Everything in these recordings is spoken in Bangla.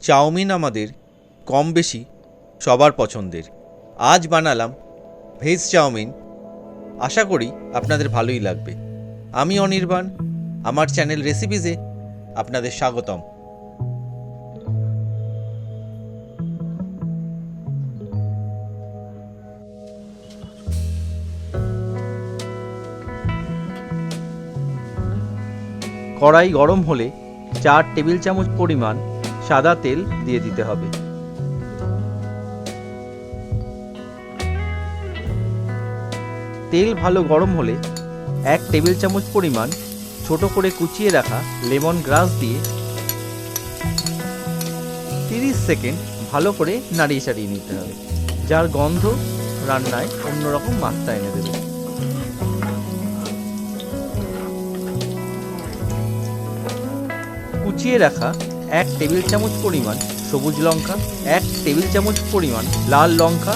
চাউমিন আমাদের কম বেশি সবার পছন্দের। আজ বানালাম ভেজ চাউমিন। আশা করি আপনাদের ভালোই লাগবে। আমি অনির্বাণ, আমার চ্যানেল রেসিপিজে আপনাদের স্বাগতম। কড়াই গরম হলে চার টেবিল চামচ পরিমাণ সাদা তেল দিয়ে দিতে হবে। তেল ভালো গরম হলে এক টেবিল চামচ পরিমাণ ছোট করে কুচিয়ে রাখা লেমন গ্রাস দিয়ে তিরিশ সেকেন্ড ভালো করে নাড়িয়ে চাড়িয়ে নিতে হবে। যার গন্ধ রান্নায় অন্যরকম মাত্রা এনে দেবে। কুচিয়ে রাখা এক টেবিল চামচ পরিমাণ সবুজ লঙ্কা, এক টেবিল চামচ পরিমাণ লাল লঙ্কা।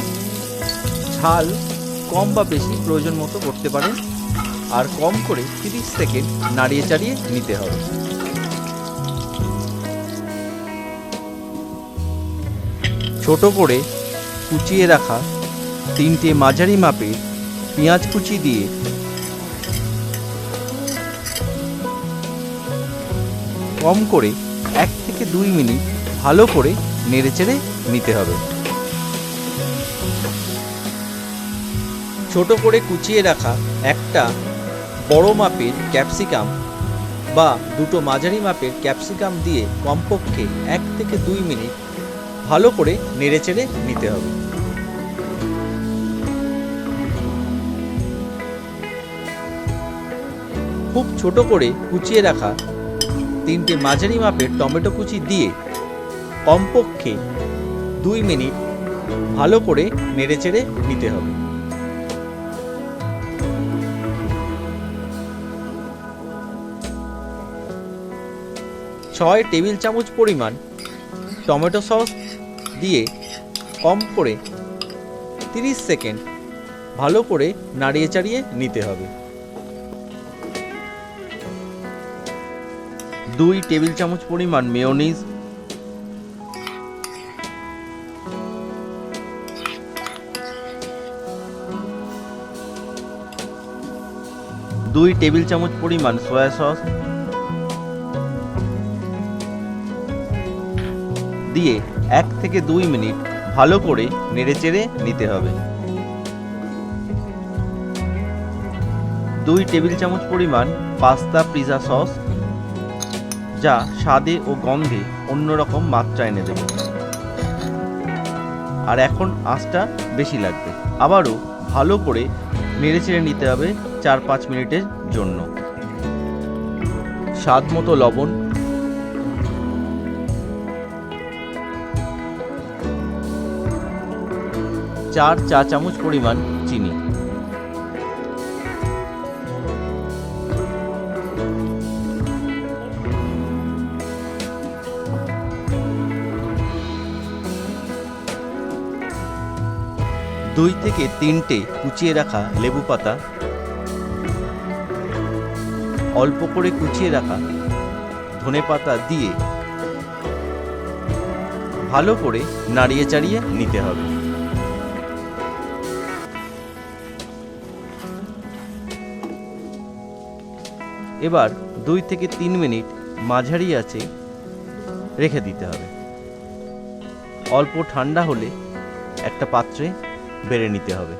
ঝাল কম বা বেশি প্রয়োজন মতো করতে পারেন। আর কম করে তিরিশ সেকেন্ড নাড়িয়ে চাড়িয়ে নিতে হবে। ছোট করে কুচিয়ে রাখা তিনটে মাঝারি মাপের পেঁয়াজ কুচি দিয়ে কম করে এক থেকে দুই মিনিট ভালো করে নেড়েচেড়ে নিতে হবে। ছোট করে কুচিয়ে রাখা একটা বড় মাপের ক্যাপসিকাম বা দুটো মাঝারি মাপের ক্যাপসিকাম দিয়ে কমপক্ষে এক থেকে দুই মিনিট ভালো করে নেড়েচেড়ে নিতে হবে। খুব ছোট করে কুচিয়ে রাখা তিনটে মাঝারি মাপের টমেটো কুচি দিয়ে কমপক্ষে দুই মিনিট ভালো করে নেড়েচেড়ে নিতে হবে। ছয় টেবিল চামচ পরিমাণ টমেটো সস দিয়ে কম করে তিরিশ সেকেন্ড ভালো করে নাড়িয়ে চাড়িয়ে নিতে হবে। দুই টেবিল চামচ পরিমাণ মেয়নিজ। দুই টেবিল চামচ পরিমাণ সয়া সস। দিয়ে এক থেকে দুই মিনিট ভালো করে নেড়েচেড়ে নিতে হবে। দুই টেবিল চামচ পরিমাণ পাস্তা পিজা সস। যা স্বাদে ও গন্ধে অন্যরকম মাত্রা এনে দেবে। আর এখন আঁচটা বেশি লাগবে। আবারও ভালো করে নেড়েচেড়ে নিতে হবে চার পাঁচ মিনিটের জন্য। স্বাদ মতো লবণ। চার চা চামচ পরিমাণ চিনি। দুই থেকে তিনটে কুচিয়ে রাখা লেবু পাতা, অল্প করে কুচিয়ে রাখা ধনে পাতা দিয়ে ভালো করে নাড়িয়ে চাড়িয়ে নিতে হবে। এবার দুই থেকে তিন মিনিট মাঝারি আছে রেখে দিতে হবে। অল্প ঠান্ডা হলে একটা পাত্রে বেড়ে নিতে হবে।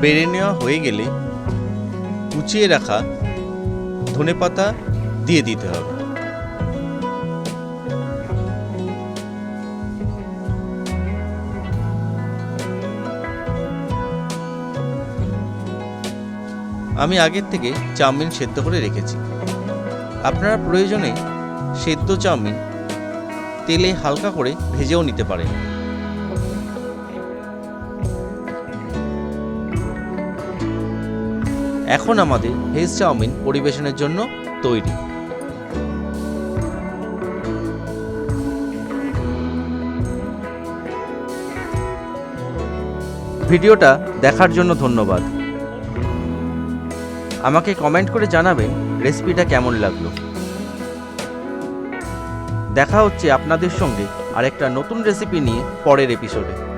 বেড়ে নেওয়া হয়ে গেলে কুচিয়ে রাখা ধনে পাতা দিয়ে দিতে হবে। আমি আগের থেকে চাউমিন সেদ্ধ করে রেখেছি। আপনারা প্রয়োজনে সেদ্ধ চাউমিন তেলে হালকা করে ভেজেও নিতে পারেন। এখন আমাদের ভেজ চাউমিন পরিবেশনের জন্য তৈরি। ভিডিওটা দেখার জন্য ধন্যবাদ। আমাকে কমেন্ট করে জানাবেন রেসিপিটা কেমন লাগল। দেখা হচ্ছে আপনাদের সঙ্গে আরেকটা নতুন রেসিপি নিয়ে পরের এপিসোডে